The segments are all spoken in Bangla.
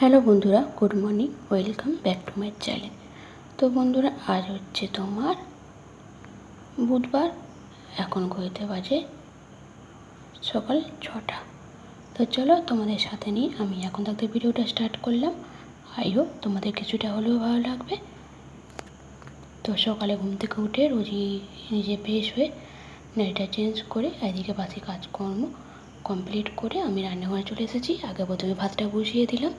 হ্যালো বন্ধুরা, good morning, welcome back to my channel. তো বন্ধুরা, আজ হচ্ছে তোমার বুধবার, এখন ঘড়িতে বাজে সকাল ছটা। তো চলো তোমাদের সাথে নিয়ে আমি এখন থাকতে ভিডিওটা স্টার্ট করলাম। আই হোপ তোমাদের কিছুটা হলেও ভালো লাগবে। তো সকালে ঘুম থেকে উঠে রোজই নিজে ফ্রেশ হয়ে নাইটা চেঞ্জ করে এদিকে বাসি কাজকর্ম কমপ্লিট করে আমি রান্নাঘরে চলে এসেছি। আগে প্রথমে ভাতটা বসিয়ে দিলাম।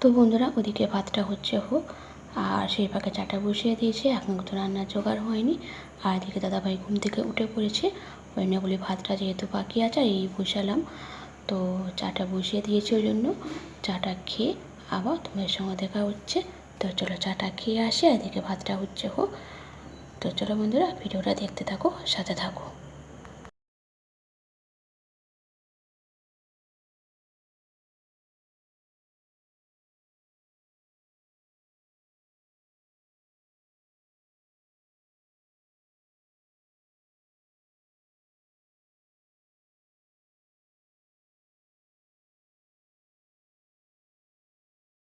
তো বন্ধুরা, ওদিকে ভাতটা হচ্ছে হোক আর সেই ফাঁকে চাটা বসিয়ে দিয়েছে। এখন তো রান্নার জোগাড় হয়নি। আর এদিকে দাদাভাই ঘুম থেকে উঠে পড়েছে। ওই না বলি, ভাতটা যেহেতু বাকি আছে, এই বসালাম। তো চাটা বসিয়ে দিয়েছি ওই জন্য। চাটা খেয়ে আবার তোমাদের সঙ্গে দেখা হচ্ছে। তো চলো চাটা খেয়ে আসি এদিকে ভাতটা হচ্ছে হোক তো চলো বন্ধুরা, ভিডিওটা দেখতে থাকো, সাথে থাকো।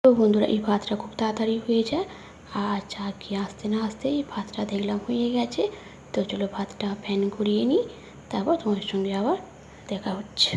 তো বন্ধুরা, এই ভাতটা খুব তাড়াতাড়ি হয়ে যায়। আর চা কি আসতে না আসতে এই ভাতটা দেখলাম হয়ে গেছে। তো চলো ভাতটা ফ্যান করিয়ে নিই। তারপর তোমার সঙ্গে আবার দেখা হচ্ছে।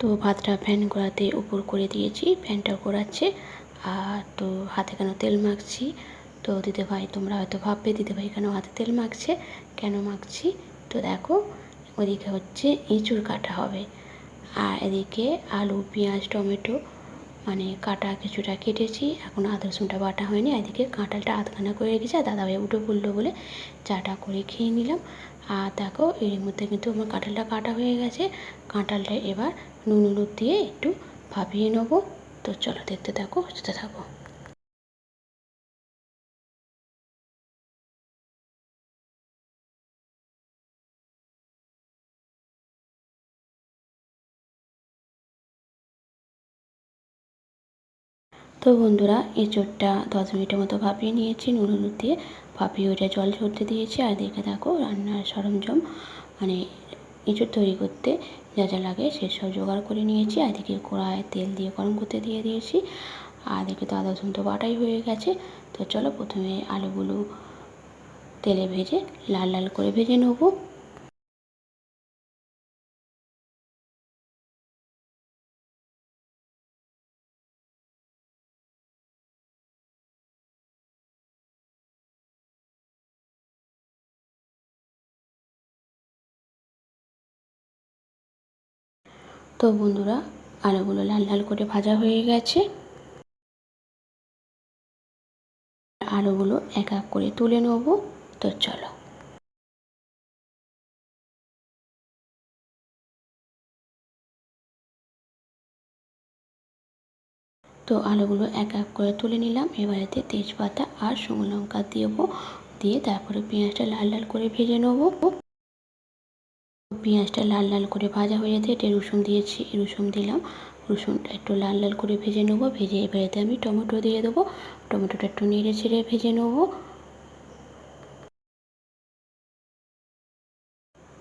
তো ভাতটা ফ্যান করাতে উপর করে দিয়েছি ফ্যানটা করাচ্ছে। আর তো হাতে কেন তেল মাখছি? তো দিতে ভাই, তোমরা হয়তো ভাববে, দিদি ভাই কেন হাতে তেল মাখছে? কেন মাখছি? তো দেখো, ওদিকে হচ্ছে ইঁচুর কাটা হবে। আর এদিকে আলু, পেঁয়াজ, টমেটো মানে কাটা কিছুটা কেটেছি, এখন আদা রসুনটা বাটা হয়নি, এদিকে কাঁটালটা আধখানা করে রেখেছি, আর দাদাভাই উঠে পড়ল বলে চাটা করে খেয়ে নিলাম। আর দেখো, এর মধ্যে কিন্তু আমার কাঁঠালটা কাটা হয়ে গেছে কাঁঠালটা এবার নুন হলুদ দিয়ে একটু ভাপিয়ে নেব। তো চলো দেখতে থাকো হতে থাকো। তো বন্ধুরা, এঁচোড়টা দশ মিনিটের মতো ভাপিয়ে নিয়েছি, নুন হলুদ দিয়ে। ভাপিয়ে ওইটা জল ঝরতে দিয়েছি। আর দেখে দেখো, রান্নার সরঞ্জাম মানে এঁচোড় তৈরি করতে যা যা লাগে সেসব জোগাড় করে নিয়েছি। আর এদিকে কড়ায় তেল দিয়ে গরম করতে দিয়ে দিয়েছি। আর এদিকে তো আদা, রসুন তো বাটাই হয়ে গেছে। তো চলো প্রথমে আলুগুলো তেলে ভেজে লাল লাল করে ভেজে নেব। তো বন্ধুরা, আলুগুলো লাল লাল করে ভাজা হয়ে গেছে। আলুগুলো এক এক করে তুলে নেব, তো চলো। তো আলুগুলো এক এক করে তুলে নিলাম। এবারেতে তেজপাতা আর শুকনো লঙ্কা দেবো, দিয়ে তারপরে পেঁয়াজটা লাল লাল করে ভেজে নেব। পেঁয়াজটা লাল লাল করে ভাজা হয়ে যেতে এটা রসুন দিয়েছি, রসুন দিলাম। রসুনটা একটু লাল লাল করে ভেজে নেব। ভেজে এবারেতে আমি টমেটো দিয়ে দেবো। টমেটোটা একটু নেড়ে ছেড়ে ভেজে নেব।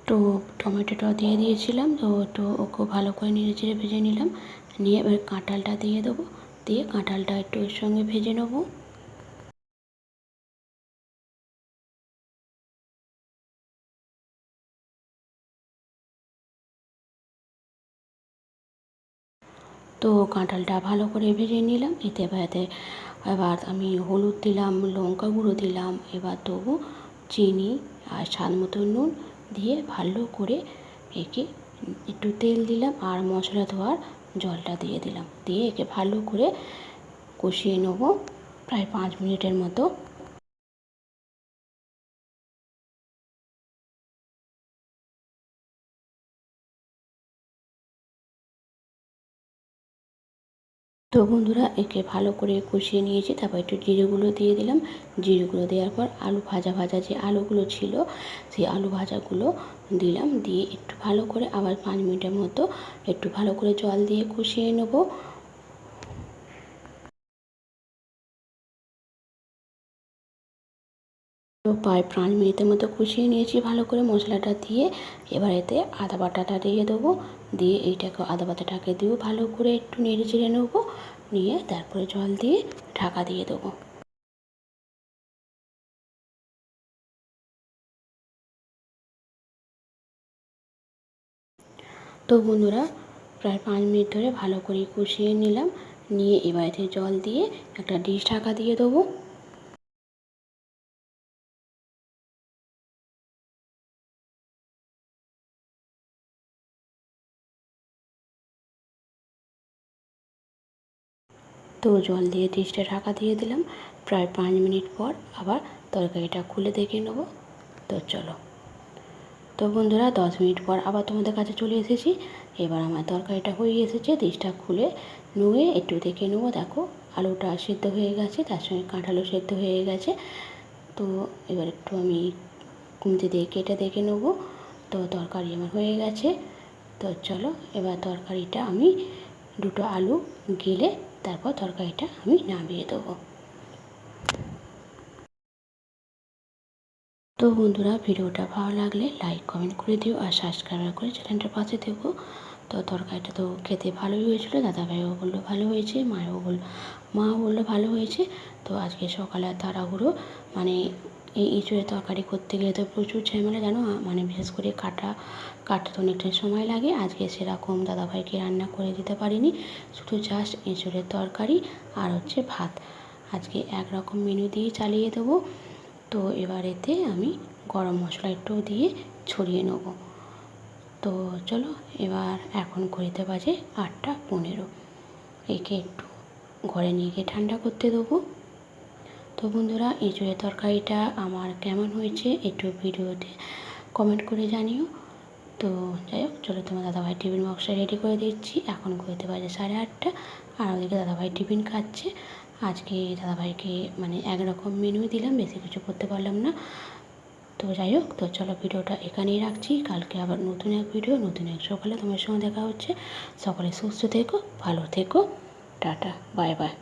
তো টমেটোটা দিয়ে দিয়েছিলাম। তো তো ওকে ভালো করে নেড়ে চেড়ে ভেজে নিলাম। নিয়ে এবার কাঁঠালটা দিয়ে দেবো। দিয়ে কাঁঠালটা একটু এর সঙ্গে ভেজে নেব। তো কাঁঠালটা ভালো করে ভেজে নিলাম, এতে এবারে এবার আমি হলুদ দিলাম, লঙ্কা গুঁড়ো দিলাম, এবার দেবো চিনি আর স্বাদ মতো নুন দিয়ে ভালো করে একে একটু তেল দিলাম আর মশলা ধোয়ার জলটা দিয়ে দিলাম, দিয়ে একে ভালো করে কষিয়ে নেব প্রায় পাঁচ মিনিটের মতো। তো বন্ধুরা, একে ভালো করে কষিয়ে নিয়েছি, তারপর একটু জিরেগুলো দিয়ে দিলাম। জিরেগুলো দেওয়ার পর আলু ভাজা ভাজা যে আলুগুলো ছিল, সেই আলু ভাজাগুলো দিলাম। দিয়ে একটু ভালো করে আবার পাঁচ মিনিটের মতো একটু ভালো করে জল দিয়ে কষিয়ে নেব। প্রায় পাঁচ মিনিটের মতো কষিয়ে নিয়েছি ভালো করে মশলাটা দিয়ে। এবার এতে আদা বাটাটা দিয়ে দেবো। দিয়ে এইটাকে আদা বাটাটাকে দিয়েও ভালো করে একটু নেড়ে চেড়ে নেব। নিয়ে তারপরে জল দিয়ে ঢাকা দিয়ে দেবো। তো বন্ধুরা, প্রায় পাঁচ মিনিট ধরে ভালো করে কষিয়ে নিলাম। নিয়ে এবারে জল দিয়ে একটা ডিশ ঢাকা দিয়ে দেবো। তো জল দিয়ে ডিশটা ঢাকা দিয়ে দিলাম। প্রায় পাঁচ মিনিট পর আবার তরকারিটা খুলে দেখে নেব। তো চলো। তো বন্ধুরা, দশ মিনিট পর আবার তোমাদের কাছে চলে এসেছি। এবার আমার তরকারিটা হয়ে এসেছে। ডিশটা খুলে নুয়ে একটু দেখে নেব। দেখো, আলুটা সেদ্ধ হয়ে গেছে, তার সঙ্গে কাঁঠালও সেদ্ধ হয়ে গেছে। তো এবার একটু আমি কুমতি দিয়ে কেটে দেখে নেব। তো তরকারি আমার হয়ে গেছে। তো চলো, এবার তরকারিটা আমি দুটো আলু গেলে তারপর তরকারিটা আমি নামিয়ে দেবো। তো বন্ধুরা, ভিডিওটা ভালো লাগলে লাইক, কমেন্ট করে দিও আর সাবস্ক্রাইব করে চ্যানেলটার পাশে দেবো তো তরকারিটা তো খেতে ভালোই হয়েছিলো, দাদাভাইও বলল ভালো হয়েছে, মায়ও বলল মাও বলল ভালো হয়েছে। তো আজকে সকালে তাড়াহুড়ো মানে এই ইঁচড়ে তরকারি করতে গেলে তো প্রচুর ঝামেলা, জানো? মানে বিশেষ করে কাটা কাটতে অনেকটা সময় লাগে। আজকে সেরকম দাদাভাইকে রান্না করে দিতে পারিনি। শুধু জাস্ট এঁচড়ের তরকারি আর হচ্ছে ভাত। আজকে একরকম মেনু দিয়ে চালিয়ে দেবো। তো এবার এতে আমি গরম মশলা একটু দিয়ে ছড়িয়ে নেব। তো চলো, এবার এখন ঘড়িতে বাজে আটটা পনেরো। একে একটু ঘরে নিয়ে গিয়ে ঠান্ডা করতে দেবো। তো বন্ধুরা এঁচড়ের তরকারিটা আমার কেমন হয়েছে একটু ভিডিওতে কমেন্ট করে জানিও। তো যাই হোক, চলো তোমার দাদাভাই টিফিন বক্সটা রেডি করে দিচ্ছি। এখন ঘুরতে বাজে সাড়ে আটটা আর ওদিকে দাদাভাই টিফিন খাচ্ছে। আজকে দাদাভাইকে মানে একরকম মেনুই দিলাম, বেশি কিছু করতে পারলাম না। তো যাই হোক, তো চলো ভিডিওটা এখানেই রাখছি। কালকে আবার নতুন এক ভিডিও নতুন এক সকালে তোমার সঙ্গে দেখা হচ্ছে। সকালে সুস্থ থেকো, ভালো থেকো। Tata bye bye